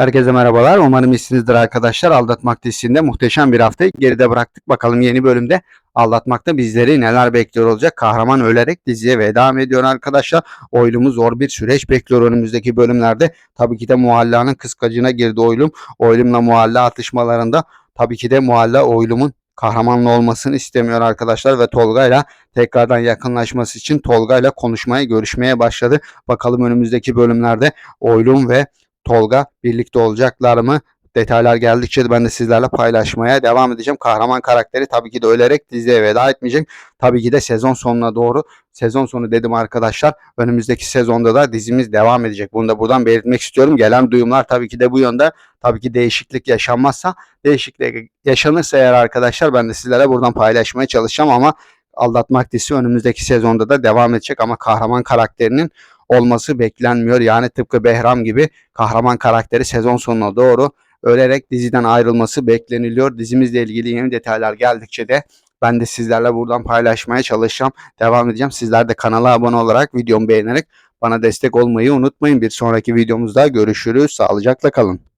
Herkese merhabalar. Umarım iyisinizdir arkadaşlar. Aldatmak dizisinde muhteşem bir haftayı geride bıraktık. Bakalım yeni bölümde Aldatmakta bizleri neler bekliyor olacak? Kahraman ölerek diziye veda mı ediyor arkadaşlar? Oylumu zor bir süreç bekliyor önümüzdeki bölümlerde. Tabii ki de Muhalla'nın kıskacına girdi Oylum. Oylum'la Muhalla atışmalarında tabii ki de Muhalla Oylum'un kahramanlı olmasını istemiyor arkadaşlar ve Tolga'yla tekrardan yakınlaşması için Tolga'yla konuşmaya, görüşmeye başladı. Bakalım önümüzdeki bölümlerde Oylum ve Tolga birlikte olacaklar mı? Detaylar geldikçe ben de sizlerle paylaşmaya devam edeceğim. Kahraman karakteri tabii ki de ölerek diziye veda etmeyecek. Tabii ki de sezon sonuna doğru sezon sonu dedim arkadaşlar. Önümüzdeki sezonda da dizimiz devam edecek. Bunu da buradan belirtmek istiyorum. Gelen duyumlar tabii ki de bu yönde. Tabii ki değişiklik yaşanmazsa değişiklik yaşanırsa eğer arkadaşlar ben de sizlere buradan paylaşmaya çalışacağım ama Aldatmak dizisi önümüzdeki sezonda da devam edecek ama kahraman karakterinin olması beklenmiyor. Yani tıpkı Behram gibi kahraman karakteri sezon sonuna doğru ölerek diziden ayrılması bekleniliyor. Dizimizle ilgili yeni detaylar geldikçe de ben de sizlerle buradan paylaşmaya çalışacağım. Devam edeceğim. Sizler de kanala abone olarak videomu beğenerek bana destek olmayı unutmayın. Bir sonraki videomuzda görüşürüz. Sağlıcakla kalın.